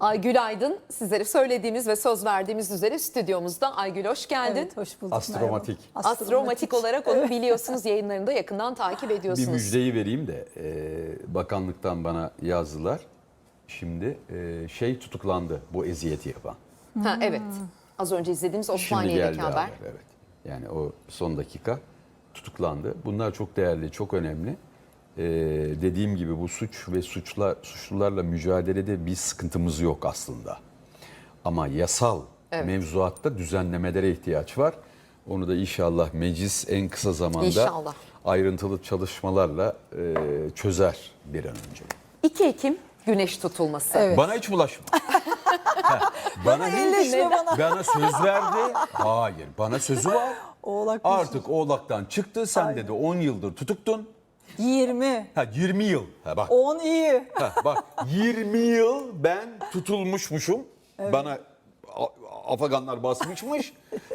Aygül Aydın sizlere söylediğimiz ve söz verdiğimiz üzere stüdyomuzda. Aygül hoş geldin. Evet, hoş bulduk. Astromatik. merhaba. Astromatik olarak onu biliyorsunuz yayınlarında yakından takip Bir ediyorsunuz. müjdeyi vereyim de e, bakanlıktan bana yazdılar. Şimdi e, şey tutuklandı bu eziyeti yapan. Ha, evet. Az önce izlediğimiz Şimdi Osmaniye'deki geldi haber. haber. Evet. Yani o son dakika tutuklandı. Bunlar çok değerli, çok önemli. E, dediğim gibi bu suç ve suçlar suçlularla mücadelede bir sıkıntımız yok aslında. Ama yasal Evet. mevzuatta düzenlemelere ihtiyaç var. Onu da inşallah meclis en kısa zamanda İnşallah. ayrıntılı çalışmalarla e, çözer bir an önce. 2 Ekim güneş tutulması. Evet. Bana hiç bulaşma. Bana değil, elleşme bana. bana söz verdi. Hayır, bana sözü var. Oğlak Artık oğlaktan çıktı. Sen dedi 10 yıldır tutuktun. 20, Ha 20 yıl. Ha bak. 10 iyi. Ha, bak 20 yıl ben tutulmuşmuşum. Bana a- afaganlar basmışmış.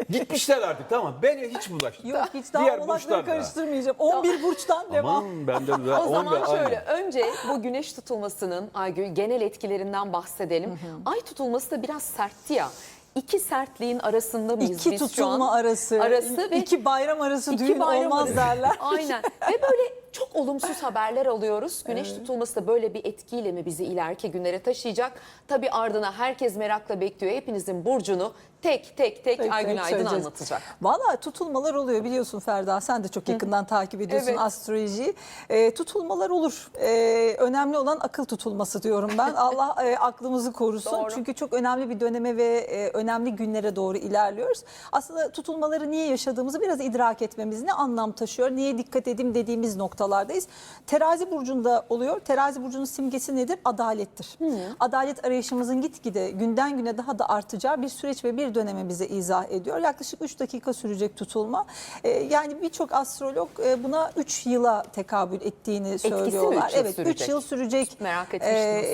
Gitmişler artık tamam. Beni hiç bulaştı. Yok hiç daha Diğer da. karıştırmayacağım. 11 burçtan devam. Aman ben de O zaman şöyle önce bu güneş tutulmasının Aygül genel etkilerinden bahsedelim. Ay tutulması da biraz sertti ya. İki sertliğin arasında mıyız İki biz şu tutulma an? arası, Arası ve iki bayram arası İki düğün bayram olmaz arası. derler. Aynen. Ve böyle çok olumsuz haberler alıyoruz. Güneş tutulması da böyle bir etkiyle mi bizi ileriki günlere taşıyacak? Tabii ardına herkes merakla bekliyor. Hepinizin burcunu tek tek tek, Tek Aygün tek Aydın söyleyeceğiz. anlatacak. Valla tutulmalar oluyor biliyorsun Ferda. Sen de çok yakından takip ediyorsun Evet. astrolojiyi. Ee, tutulmalar olur. Ee, önemli olan akıl tutulması diyorum ben. Allah e, aklımızı korusun. Doğru. Çünkü çok önemli bir döneme ve e, önemli günlere doğru ilerliyoruz. Aslında tutulmaları niye yaşadığımızı biraz idrak etmemiz ne anlam taşıyor, niye dikkat edeyim dediğimiz noktalardayız. Terazi burcunda oluyor. Terazi burcunun simgesi nedir? Adalettir. Adalet arayışımızın gitgide günden güne daha da artacağı bir süreç ve bir dönemi bize izah ediyor. Yaklaşık 3 dakika sürecek tutulma. Ee, yani birçok astrolog e, buna 3 yıla tekabül ettiğini mi söylüyorlar. üç Evet 3 sürecek? yıl sürecek Merak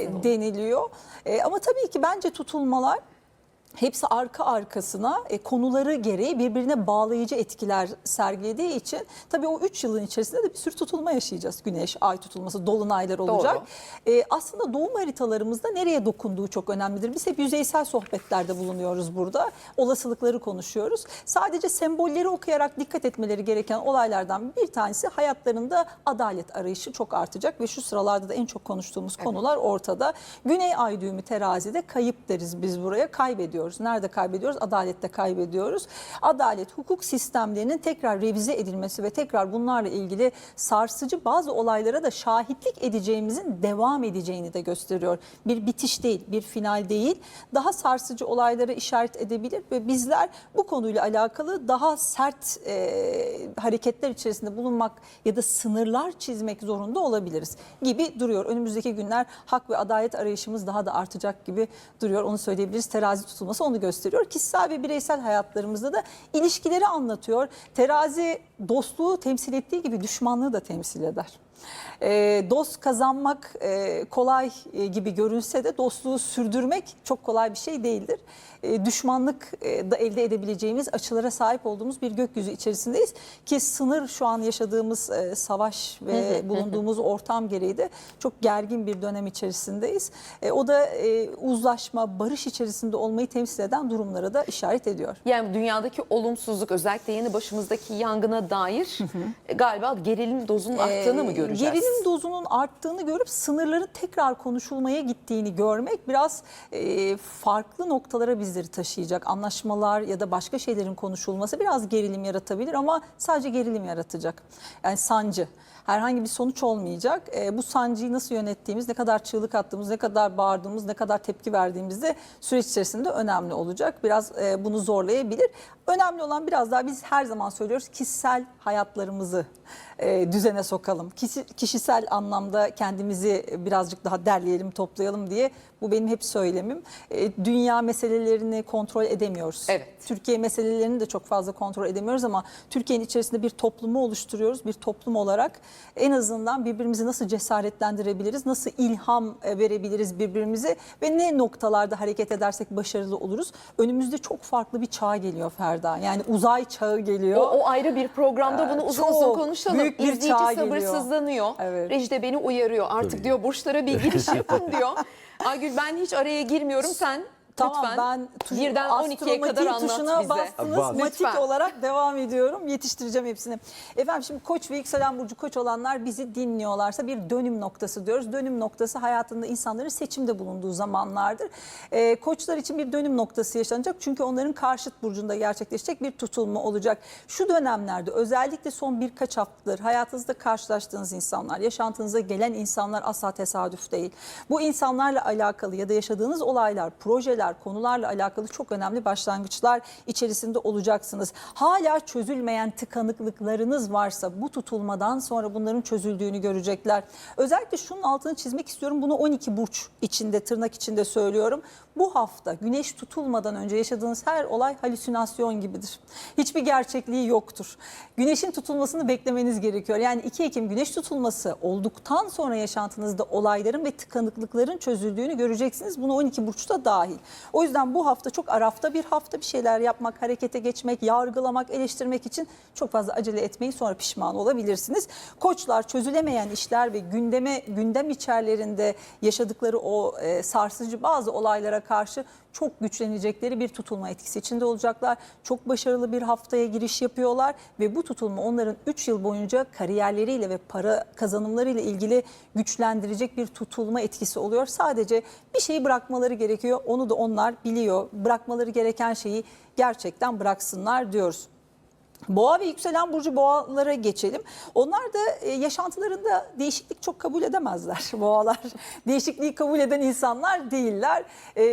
onu. deniliyor. E, ama tabii ki bence tutulmalar hepsi arka arkasına e, konuları gereği birbirine bağlayıcı etkiler sergilediği için tabii o 3 yılın içerisinde de bir sürü tutulma yaşayacağız. Güneş, ay tutulması, dolunaylar olacak. E, aslında doğum haritalarımızda nereye dokunduğu çok önemlidir. Biz hep yüzeysel sohbetlerde bulunuyoruz burada. Olasılıkları konuşuyoruz. Sadece sembolleri okuyarak dikkat etmeleri gereken olaylardan bir tanesi hayatlarında adalet arayışı çok artacak ve şu sıralarda da en çok konuştuğumuz konular ortada. Güney ay düğümü terazide kayıp deriz biz buraya. Kaybediyoruz. Nerede kaybediyoruz? Adalette kaybediyoruz. Adalet, hukuk sistemlerinin tekrar revize edilmesi ve tekrar bunlarla ilgili sarsıcı bazı olaylara da şahitlik edeceğimizin devam edeceğini de gösteriyor. Bir bitiş değil, bir final değil. Daha sarsıcı olaylara işaret edebilir ve bizler bu konuyla alakalı daha sert e, hareketler içerisinde bulunmak ya da sınırlar çizmek zorunda olabiliriz gibi duruyor. Önümüzdeki günler hak ve adalet arayışımız daha da artacak gibi duruyor. Onu söyleyebiliriz. Terazi tutulması onu gösteriyor. Kişisel ve bireysel hayatlarımızda da ilişkileri anlatıyor. Terazi dostluğu temsil ettiği gibi düşmanlığı da temsil eder. E, dost kazanmak e, kolay e, gibi görünse de dostluğu sürdürmek çok kolay bir şey değildir. E, düşmanlık e, da elde edebileceğimiz açılara sahip olduğumuz bir gökyüzü içerisindeyiz. Ki sınır şu an yaşadığımız e, savaş ve bulunduğumuz ortam gereği de çok gergin bir dönem içerisindeyiz. E, o da e, uzlaşma, barış içerisinde olmayı temsil eden durumlara da işaret ediyor. Yani dünyadaki olumsuzluk özellikle yeni başımızdaki yangına dair e, galiba gerilim dozunun arttığını mı Ee, göreceğiz? Gerilim dozunun arttığını görüp sınırların tekrar konuşulmaya gittiğini görmek biraz e, farklı noktalara bizleri taşıyacak. Anlaşmalar ya da başka şeylerin konuşulması biraz gerilim yaratabilir ama sadece gerilim yaratacak. Yani sancı. Herhangi bir sonuç olmayacak. E, bu sancıyı nasıl yönettiğimiz, ne kadar çığlık attığımız, ne kadar bağırdığımız, ne kadar tepki verdiğimiz de süreç içerisinde önemli olacak. Biraz e, bunu zorlayabilir. Önemli olan biraz daha biz her zaman söylüyoruz kişisel hayatlarımızı e, düzene sokalım. Kişi, kişisel anlamda kendimizi birazcık daha derleyelim, toplayalım diye bu benim hep söylemim. E, dünya meselelerini kontrol edemiyoruz. Evet. Türkiye meselelerini de çok fazla kontrol edemiyoruz ama Türkiye'nin içerisinde bir toplumu oluşturuyoruz. Bir toplum olarak en azından birbirimizi nasıl cesaretlendirebiliriz, nasıl ilham e, verebiliriz birbirimize ve ne noktalarda hareket edersek başarılı oluruz. Önümüzde çok farklı bir çağ geliyor Ferda. Yani uzay çağı geliyor. O, o ayrı bir programda bunu uzun çok uzun konuşalım. büyük bir İzleyici çağ geliyor. sabırsızlanıyor. Evet. Reji de beni uyarıyor. Artık Tabii. diyor burçlara bir giriş yapın diyor. Aygül ben hiç araya girmiyorum. Sen Tamam lütfen ben tuş- birden 12'ye kadar anlat tuşuna bize. bastınız. Bas. Matik Lütfen. olarak devam ediyorum. Yetiştireceğim hepsini. Efendim şimdi koç ve yükselen burcu koç olanlar bizi dinliyorlarsa bir dönüm noktası diyoruz. Dönüm noktası hayatında insanların seçimde bulunduğu zamanlardır. Ee, koçlar için bir dönüm noktası yaşanacak. Çünkü onların karşıt burcunda gerçekleşecek bir tutulma olacak. Şu dönemlerde özellikle son birkaç haftadır hayatınızda karşılaştığınız insanlar, yaşantınıza gelen insanlar asla tesadüf değil. Bu insanlarla alakalı ya da yaşadığınız olaylar, projeler, konularla alakalı çok önemli başlangıçlar içerisinde olacaksınız. Hala çözülmeyen tıkanıklıklarınız varsa bu tutulmadan sonra bunların çözüldüğünü görecekler. Özellikle şunun altını çizmek istiyorum. Bunu 12 burç içinde, tırnak içinde söylüyorum. Bu hafta güneş tutulmadan önce yaşadığınız her olay halüsinasyon gibidir. Hiçbir gerçekliği yoktur. Güneşin tutulmasını beklemeniz gerekiyor. Yani 2 Ekim güneş tutulması olduktan sonra yaşantınızda olayların ve tıkanıklıkların çözüldüğünü göreceksiniz. Bunu 12 burçta dahil. O yüzden bu hafta çok arafta bir hafta bir şeyler yapmak, harekete geçmek, yargılamak, eleştirmek için çok fazla acele etmeyin sonra pişman olabilirsiniz. Koçlar çözülemeyen işler ve gündeme gündem içerlerinde yaşadıkları o e, sarsıcı bazı olaylara karşı çok güçlenecekleri bir tutulma etkisi içinde olacaklar. Çok başarılı bir haftaya giriş yapıyorlar ve bu tutulma onların 3 yıl boyunca kariyerleriyle ve para kazanımlarıyla ilgili güçlendirecek bir tutulma etkisi oluyor. Sadece bir şeyi bırakmaları gerekiyor. Onu da onlar biliyor. Bırakmaları gereken şeyi gerçekten bıraksınlar diyoruz. Boğa ve yükselen burcu boğalara geçelim. Onlar da e, yaşantılarında değişiklik çok kabul edemezler boğalar. Değişikliği kabul eden insanlar değiller. E,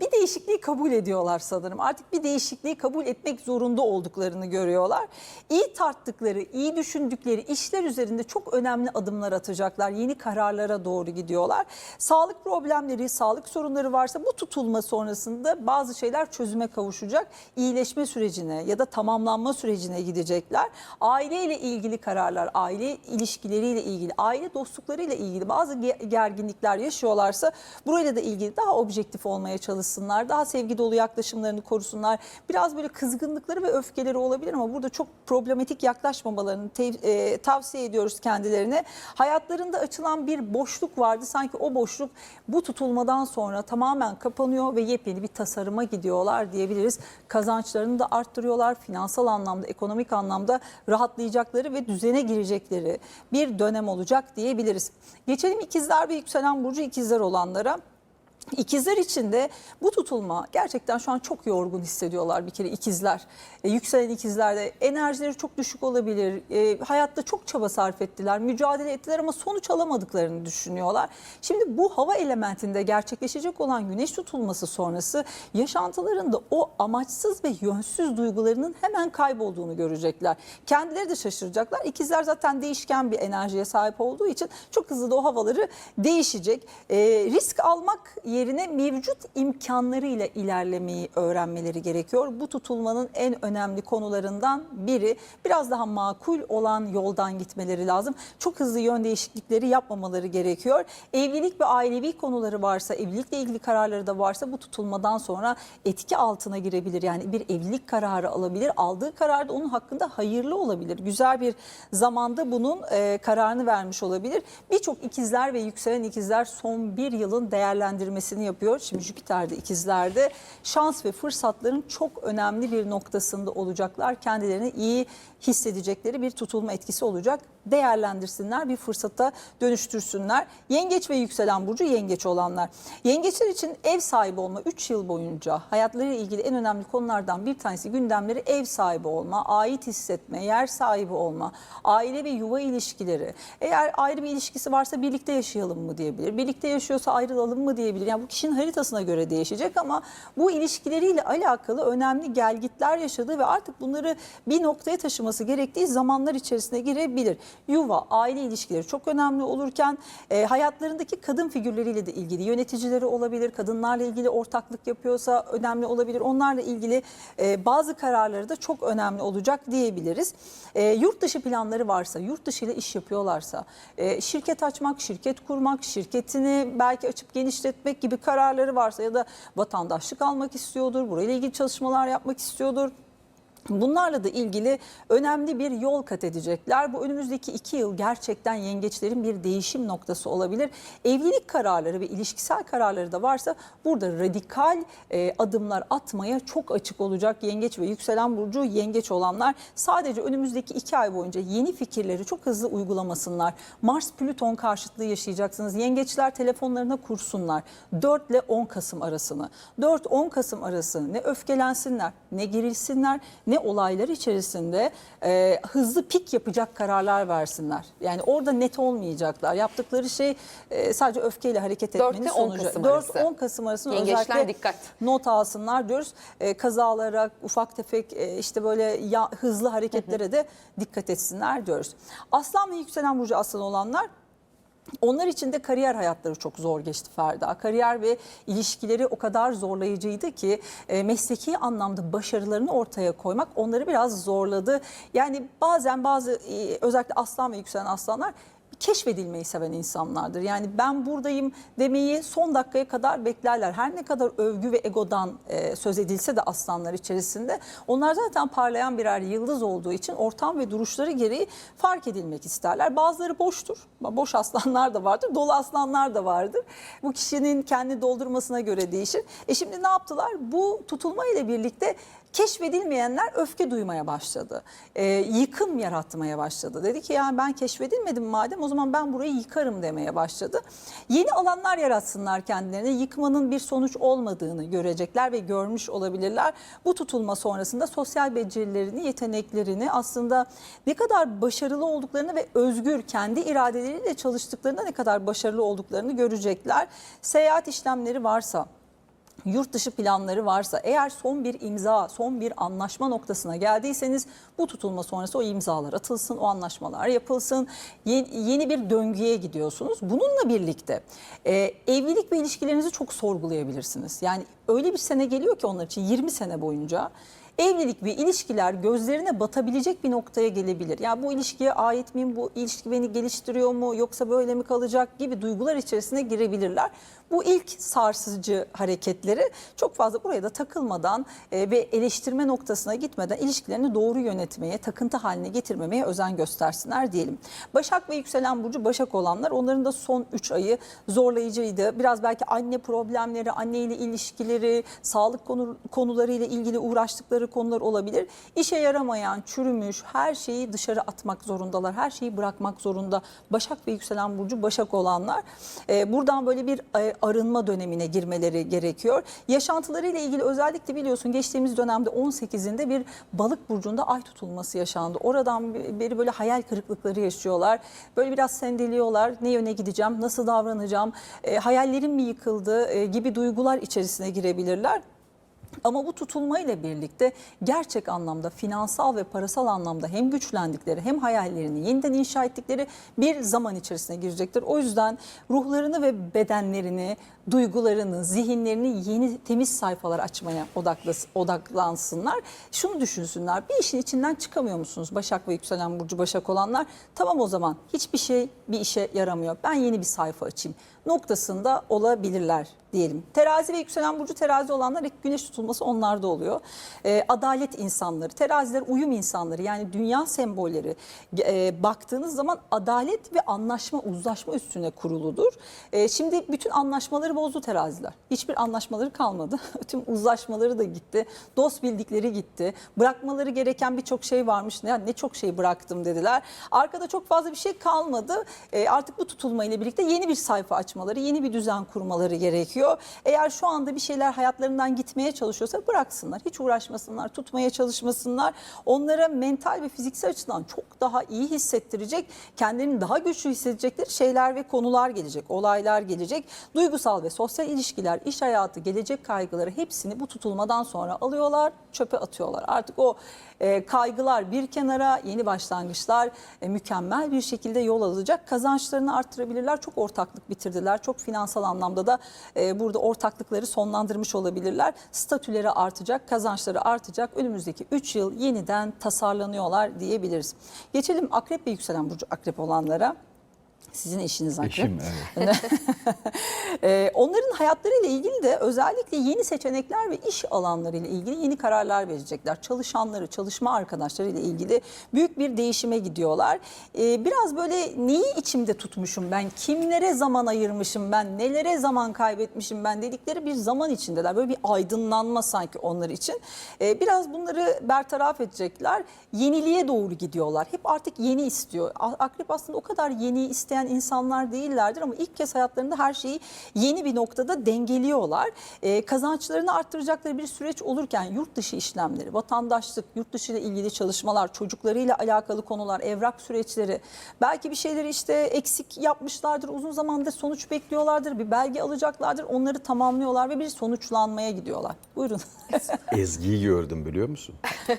bir değişikliği kabul ediyorlar sanırım. Artık bir değişikliği kabul etmek zorunda olduklarını görüyorlar. İyi tarttıkları, iyi düşündükleri işler üzerinde çok önemli adımlar atacaklar. Yeni kararlara doğru gidiyorlar. Sağlık problemleri, sağlık sorunları varsa bu tutulma sonrasında bazı şeyler çözüme kavuşacak. İyileşme sürecine ya da tamamlanma sürecine gidecekler. Aileyle ilgili kararlar, aile ilişkileriyle ilgili, aile dostluklarıyla ilgili bazı ge- gerginlikler yaşıyorlarsa burayla da ilgili daha objektif olmaya çalışsınlar. Daha sevgi dolu yaklaşımlarını korusunlar. Biraz böyle kızgınlıkları ve öfkeleri olabilir ama burada çok problematik yaklaşmamalarını e, tavsiye ediyoruz kendilerine. Hayatlarında açılan bir boşluk vardı. Sanki o boşluk bu tutulmadan sonra tamamen kapanıyor ve yepyeni bir tasarıma gidiyorlar diyebiliriz. Kazançlarını da arttırıyorlar. Finansal anlamda, ekonomik anlamda rahatlayacakları ve düzene girecekleri bir dönem olacak diyebiliriz. Geçelim ikizler ve yükselen burcu ikizler olanlara. İkizler için de bu tutulma gerçekten şu an çok yorgun hissediyorlar bir kere ikizler. E, yükselen ikizlerde enerjileri çok düşük olabilir. E, hayatta çok çaba sarf ettiler, mücadele ettiler ama sonuç alamadıklarını düşünüyorlar. Şimdi bu hava elementinde gerçekleşecek olan güneş tutulması sonrası yaşantılarında o amaçsız ve yönsüz duygularının hemen kaybolduğunu görecekler. Kendileri de şaşıracaklar. İkizler zaten değişken bir enerjiye sahip olduğu için çok hızlı da o havaları değişecek. E, risk almak yerine mevcut imkanlarıyla ilerlemeyi öğrenmeleri gerekiyor. Bu tutulmanın en önemli konularından biri biraz daha makul olan yoldan gitmeleri lazım. Çok hızlı yön değişiklikleri yapmamaları gerekiyor. Evlilik ve ailevi konuları varsa, evlilikle ilgili kararları da varsa bu tutulmadan sonra etki altına girebilir. Yani bir evlilik kararı alabilir. Aldığı karar da onun hakkında hayırlı olabilir. Güzel bir zamanda bunun e, kararını vermiş olabilir. Birçok ikizler ve yükselen ikizler son bir yılın değerlendirmesini yapıyor. Şimdi Jüpiter de ikizlerde şans ve fırsatların çok önemli bir noktasında olacaklar. Kendilerini iyi hissedecekleri bir tutulma etkisi olacak. Değerlendirsinler, bir fırsata dönüştürsünler. Yengeç ve yükselen burcu yengeç olanlar. Yengeçler için ev sahibi olma 3 yıl boyunca hayatlarıyla ilgili en önemli konulardan bir tanesi gündemleri ev sahibi olma, ait hissetme, yer sahibi olma, aile ve yuva ilişkileri. Eğer ayrı bir ilişkisi varsa birlikte yaşayalım mı diyebilir. Birlikte yaşıyorsa ayrılalım mı diyebilir. Yani bu kişinin haritasına göre değişecek ama bu ilişkileriyle alakalı önemli gelgitler yaşadığı ve artık bunları bir noktaya taşıması gerektiği zamanlar içerisine girebilir. Yuva, aile ilişkileri çok önemli olurken e, hayatlarındaki kadın figürleriyle de ilgili yöneticileri olabilir. Kadınlarla ilgili ortaklık yapıyorsa önemli olabilir. Onlarla ilgili e, bazı kararları da çok önemli olacak diyebiliriz. E, yurt dışı planları varsa, yurt dışı ile iş yapıyorlarsa, e, şirket açmak, şirket kurmak, şirketini belki açıp genişletmek gibi kararları varsa ya da vatandaşlık almak istiyordur, burayla ilgili çalışmalar yapmak istiyordur Bunlarla da ilgili önemli bir yol kat edecekler. Bu önümüzdeki iki yıl gerçekten yengeçlerin bir değişim noktası olabilir. Evlilik kararları ve ilişkisel kararları da varsa burada radikal e, adımlar atmaya çok açık olacak. Yengeç ve yükselen burcu yengeç olanlar sadece önümüzdeki iki ay boyunca yeni fikirleri çok hızlı uygulamasınlar. Mars-Plüton karşıtlığı yaşayacaksınız. Yengeçler telefonlarına kursunlar. 4 ile 10 Kasım arasını. 4-10 Kasım arası ne öfkelensinler, ne gerilsinler, ne olaylar içerisinde e, hızlı pik yapacak kararlar versinler. Yani orada net olmayacaklar. Yaptıkları şey e, sadece öfkeyle hareket etmenin 4 ile 10 sonucu. Kasım arası. 4-10 Kasım arasında Yengeçler özellikle dikkat. not alsınlar diyoruz. E, kazalara, ufak tefek e, işte böyle ya, hızlı hareketlere de dikkat etsinler diyoruz. Aslan ve yükselen burcu aslan olanlar onlar için de kariyer hayatları çok zor geçti Ferda. Kariyer ve ilişkileri o kadar zorlayıcıydı ki e, mesleki anlamda başarılarını ortaya koymak onları biraz zorladı. Yani bazen bazı e, özellikle aslan ve yükselen aslanlar keşfedilmeyi seven insanlardır. Yani ben buradayım demeyi son dakikaya kadar beklerler. Her ne kadar övgü ve egodan e, söz edilse de aslanlar içerisinde onlar zaten parlayan birer yıldız olduğu için ortam ve duruşları gereği fark edilmek isterler. Bazıları boştur. Boş aslanlar da vardır, dolu aslanlar da vardır. Bu kişinin kendi doldurmasına göre değişir. E şimdi ne yaptılar? Bu tutulma ile birlikte keşfedilmeyenler öfke duymaya başladı. Ee, yıkım yaratmaya başladı. Dedi ki yani ben keşfedilmedim madem o zaman ben burayı yıkarım demeye başladı. Yeni alanlar yaratsınlar kendilerine. Yıkmanın bir sonuç olmadığını görecekler ve görmüş olabilirler. Bu tutulma sonrasında sosyal becerilerini, yeteneklerini aslında ne kadar başarılı olduklarını ve özgür kendi iradeleriyle çalıştıklarında ne kadar başarılı olduklarını görecekler. Seyahat işlemleri varsa yurt dışı planları varsa eğer son bir imza, son bir anlaşma noktasına geldiyseniz bu tutulma sonrası o imzalar atılsın, o anlaşmalar yapılsın. Yeni, yeni bir döngüye gidiyorsunuz. Bununla birlikte e, evlilik ve ilişkilerinizi çok sorgulayabilirsiniz. Yani öyle bir sene geliyor ki onlar için 20 sene boyunca evlilik ve ilişkiler gözlerine batabilecek bir noktaya gelebilir. Ya bu ilişkiye ait miyim? Bu ilişki beni geliştiriyor mu? Yoksa böyle mi kalacak gibi duygular içerisine girebilirler. Bu ilk sarsıcı hareketleri çok fazla buraya da takılmadan e, ve eleştirme noktasına gitmeden ilişkilerini doğru yönetmeye, takıntı haline getirmemeye özen göstersinler diyelim. Başak ve yükselen burcu Başak olanlar onların da son 3 ayı zorlayıcıydı. Biraz belki anne problemleri, anne ile ilişkileri, sağlık konu, konularıyla ilgili uğraştıkları konular olabilir. İşe yaramayan, çürümüş her şeyi dışarı atmak zorundalar. Her şeyi bırakmak zorunda. Başak ve yükselen burcu Başak olanlar e, buradan böyle bir e, arınma dönemine girmeleri gerekiyor. Yaşantılarıyla ilgili özellikle biliyorsun geçtiğimiz dönemde 18'inde bir balık burcunda ay tutulması yaşandı. Oradan beri böyle hayal kırıklıkları yaşıyorlar. Böyle biraz sendeliyorlar. Ne yöne gideceğim, nasıl davranacağım, e, hayallerim mi yıkıldı e, gibi duygular içerisine girebilirler. Ama bu tutulma ile birlikte gerçek anlamda finansal ve parasal anlamda hem güçlendikleri hem hayallerini yeniden inşa ettikleri bir zaman içerisine girecektir. O yüzden ruhlarını ve bedenlerini, duygularını, zihinlerini yeni temiz sayfalar açmaya odaklı, odaklansınlar. Şunu düşünsünler. Bir işin içinden çıkamıyor musunuz? Başak ve yükselen burcu Başak olanlar. Tamam o zaman hiçbir şey bir işe yaramıyor. Ben yeni bir sayfa açayım noktasında olabilirler diyelim. Terazi ve yükselen burcu terazi olanlar ilk güneş tutulması onlarda oluyor. Ee, adalet insanları, teraziler uyum insanları yani dünya sembolleri e, baktığınız zaman adalet ve anlaşma, uzlaşma üstüne kuruludur. E, şimdi bütün anlaşmaları bozdu teraziler. Hiçbir anlaşmaları kalmadı. Tüm uzlaşmaları da gitti. Dost bildikleri gitti. Bırakmaları gereken birçok şey varmış. Ne, ne çok şey bıraktım dediler. Arkada çok fazla bir şey kalmadı. E, artık bu tutulma ile birlikte yeni bir sayfa açmaları, yeni bir düzen kurmaları gerekiyor. Eğer şu anda bir şeyler hayatlarından gitmeye çalışıyorsa bıraksınlar. Hiç uğraşmasınlar, tutmaya çalışmasınlar. Onlara mental ve fiziksel açıdan çok daha iyi hissettirecek, kendilerini daha güçlü hissedecekleri şeyler ve konular gelecek, olaylar gelecek. Duygusal ve sosyal ilişkiler, iş hayatı, gelecek kaygıları hepsini bu tutulmadan sonra alıyorlar, çöpe atıyorlar. Artık o e, kaygılar bir kenara, yeni başlangıçlar e, mükemmel bir şekilde yol alacak. Kazançlarını arttırabilirler. Çok ortaklık bitirdiler. Çok finansal anlamda da e, burada ortaklıkları sonlandırmış olabilirler. Statüleri artacak, kazançları artacak. Önümüzdeki 3 yıl yeniden tasarlanıyorlar diyebiliriz. Geçelim akrep ve yükselen burcu akrep olanlara. Sizin eşiniz akrep. Eşim evet. Ee, onların hayatlarıyla ilgili de özellikle yeni seçenekler ve iş alanlarıyla ilgili yeni kararlar verecekler. Çalışanları, çalışma arkadaşlarıyla ilgili büyük bir değişime gidiyorlar. Ee, biraz böyle neyi içimde tutmuşum ben, kimlere zaman ayırmışım ben, nelere zaman kaybetmişim ben dedikleri bir zaman içindeler. Böyle bir aydınlanma sanki onlar için. Ee, biraz bunları bertaraf edecekler. Yeniliğe doğru gidiyorlar. Hep artık yeni istiyor. Akrep aslında o kadar yeni isteyen insanlar değillerdir ama ilk kez hayatlarında her şeyi yeni bir noktada dengeliyorlar. Ee, kazançlarını arttıracakları bir süreç olurken yurt dışı işlemleri, vatandaşlık, yurt dışı ile ilgili çalışmalar, çocuklarıyla alakalı konular, evrak süreçleri, belki bir şeyleri işte eksik yapmışlardır, uzun zamandır sonuç bekliyorlardır, bir belge alacaklardır, onları tamamlıyorlar ve bir sonuçlanmaya gidiyorlar. Buyurun. Ezgi'yi gördüm biliyor musun?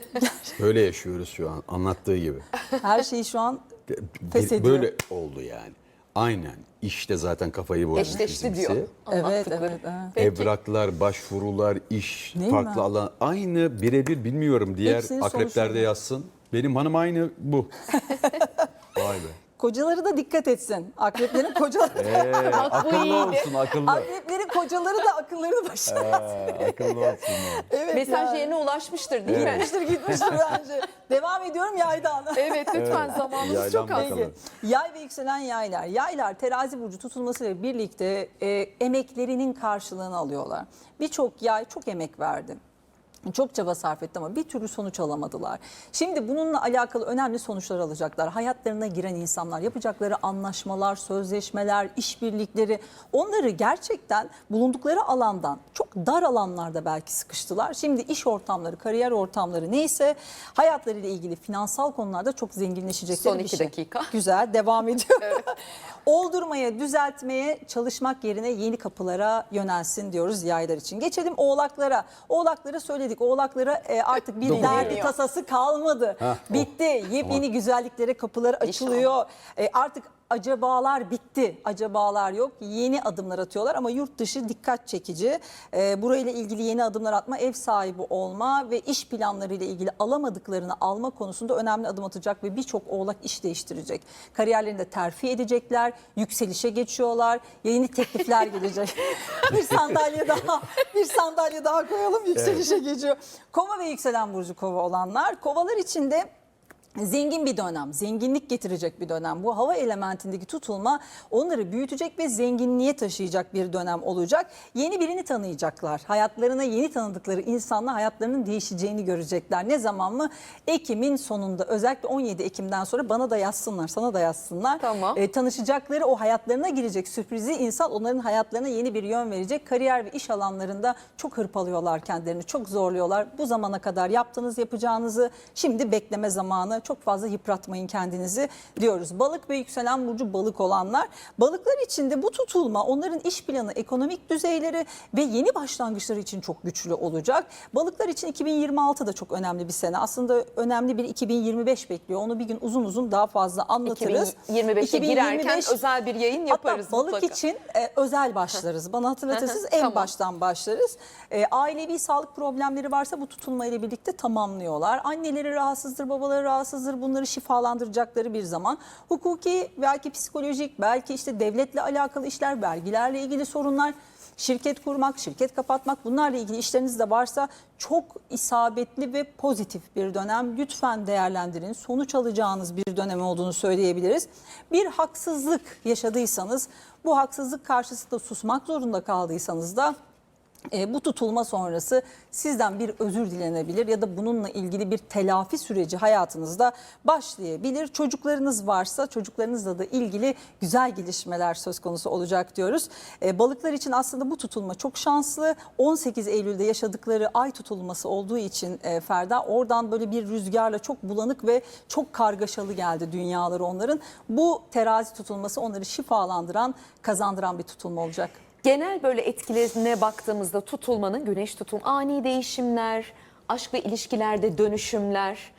Böyle yaşıyoruz şu an anlattığı gibi. Her şeyi şu an Bir- Pes ediyor. Böyle oldu yani. Aynen. İşte zaten kafayı bozmuş Eşleşti bizimkisi. diyor. evet, evet, evet. Peki. Evraklar, başvurular, iş, Değil farklı mi? alan aynı birebir bilmiyorum diğer Hepsinin akreplerde sonuçları. yazsın. Benim hanım aynı bu. Vay be. Kocaları da dikkat etsin. Akreplerin kocaları. Ee, akıllı olsun akıllı. Akreplerin kocaları da akılları başına. Ee, akıllı olsun. Evet Mesaj yani. yerine ulaşmıştır değil mi? Gitmiştir gitmiştir bence. Devam ediyorum yaydan. Evet lütfen zamanımız Yaydan çok az. bakalım. Peki. Yay ve yükselen yaylar. Yaylar terazi burcu tutulmasıyla birlikte e, emeklerinin karşılığını alıyorlar. Birçok yay çok emek verdi. Çok çaba sarf etti ama bir türlü sonuç alamadılar. Şimdi bununla alakalı önemli sonuçlar alacaklar. Hayatlarına giren insanlar, yapacakları anlaşmalar, sözleşmeler, işbirlikleri onları gerçekten bulundukları alandan çok dar alanlarda belki sıkıştılar. Şimdi iş ortamları, kariyer ortamları neyse hayatlarıyla ilgili finansal konularda çok zenginleşecekleri Son bir iki şey. dakika. Güzel devam ediyor. Oldurmaya, düzeltmeye çalışmak yerine yeni kapılara yönelsin diyoruz yaylar için. Geçelim oğlaklara. Oğlaklara söyledik. Oğlaklara e, artık bir Dokun. derdi tasası kalmadı. Heh. Bitti. Yepyeni güzelliklere kapıları açılıyor. E, artık acabalar bitti. Acabalar yok. Yeni adımlar atıyorlar ama yurt dışı dikkat çekici. E, burayla ilgili yeni adımlar atma, ev sahibi olma ve iş planlarıyla ilgili alamadıklarını alma konusunda önemli adım atacak ve birçok oğlak iş değiştirecek. Kariyerlerinde terfi edecekler, yükselişe geçiyorlar, yeni teklifler gelecek. bir sandalye daha, bir sandalye daha koyalım yükselişe geçiyor. Kova ve yükselen burcu kova olanlar, kovalar içinde Zengin bir dönem, zenginlik getirecek bir dönem. Bu hava elementindeki tutulma onları büyütecek ve zenginliğe taşıyacak bir dönem olacak. Yeni birini tanıyacaklar. Hayatlarına yeni tanıdıkları insanla hayatlarının değişeceğini görecekler. Ne zaman mı? Ekim'in sonunda özellikle 17 Ekim'den sonra bana da yazsınlar, sana da yazsınlar. Tamam. E, tanışacakları o hayatlarına girecek sürprizi insan onların hayatlarına yeni bir yön verecek. Kariyer ve iş alanlarında çok hırpalıyorlar kendilerini, çok zorluyorlar. Bu zamana kadar yaptığınız yapacağınızı şimdi bekleme zamanı. Çok fazla yıpratmayın kendinizi diyoruz. Balık ve yükselen burcu balık olanlar. Balıklar için de bu tutulma onların iş planı, ekonomik düzeyleri ve yeni başlangıçları için çok güçlü olacak. Balıklar için 2026 da çok önemli bir sene. Aslında önemli bir 2025 bekliyor. Onu bir gün uzun uzun daha fazla anlatırız. 2025'e girerken 2025 özel bir yayın yaparız Hatta balık mutlaka. için e, özel başlarız. Bana hatırlatırsınız en tamam. baştan başlarız. E, ailevi sağlık problemleri varsa bu tutulma ile birlikte tamamlıyorlar. Anneleri rahatsızdır, babaları rahatsızdır. Bunları şifalandıracakları bir zaman. Hukuki, belki psikolojik, belki işte devletle alakalı işler, vergilerle ilgili sorunlar şirket kurmak, şirket kapatmak bunlarla ilgili işleriniz de varsa çok isabetli ve pozitif bir dönem. Lütfen değerlendirin. Sonuç alacağınız bir dönem olduğunu söyleyebiliriz. Bir haksızlık yaşadıysanız, bu haksızlık karşısında susmak zorunda kaldıysanız da e, bu tutulma sonrası sizden bir özür dilenebilir ya da bununla ilgili bir telafi süreci hayatınızda başlayabilir. Çocuklarınız varsa çocuklarınızla da ilgili güzel gelişmeler söz konusu olacak diyoruz. E, balıklar için aslında bu tutulma çok şanslı. 18 Eylül'de yaşadıkları ay tutulması olduğu için e, Ferda oradan böyle bir rüzgarla çok bulanık ve çok kargaşalı geldi dünyaları onların. Bu terazi tutulması onları şifalandıran, kazandıran bir tutulma olacak. Genel böyle etkilerine baktığımızda tutulmanın güneş tutum ani değişimler, aşk ve ilişkilerde dönüşümler,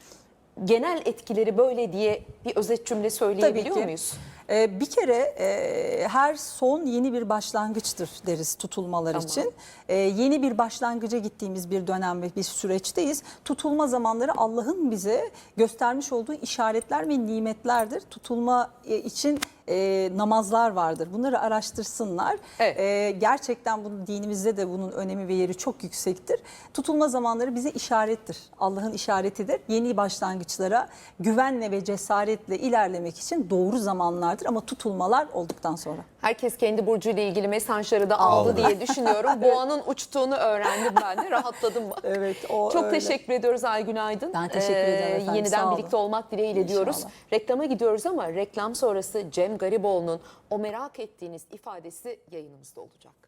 genel etkileri böyle diye bir özet cümle söyleyebiliyor Tabii ki. muyuz? Ee, bir kere e, her son yeni bir başlangıçtır deriz tutulmalar Tamam. için. Ee, yeni bir başlangıca gittiğimiz bir dönem ve bir süreçteyiz. Tutulma zamanları Allah'ın bize göstermiş olduğu işaretler ve nimetlerdir. Tutulma e, için e, namazlar vardır. Bunları araştırsınlar. Evet. E, gerçekten bunun dinimizde de bunun önemi ve yeri çok yüksektir. Tutulma zamanları bize işarettir. Allah'ın işaretidir. Yeni başlangıçlara güvenle ve cesaretle ilerlemek için doğru zamanlardır ama tutulmalar olduktan sonra. Herkes kendi burcuyla ilgili mesajları da aldı Aldı. diye düşünüyorum. Boğanın uçtuğunu öğrendim ben de rahatladım. Evet, o Çok öyle. teşekkür ediyoruz Aygün Aydın. Ee, Ben teşekkür ederim efendim, Yeniden sağ olun. birlikte olmak dileğiyle diyoruz. İnşallah. Reklama gidiyoruz ama reklam sonrası Cem Gariboğlu'nun o merak ettiğiniz ifadesi yayınımızda olacak.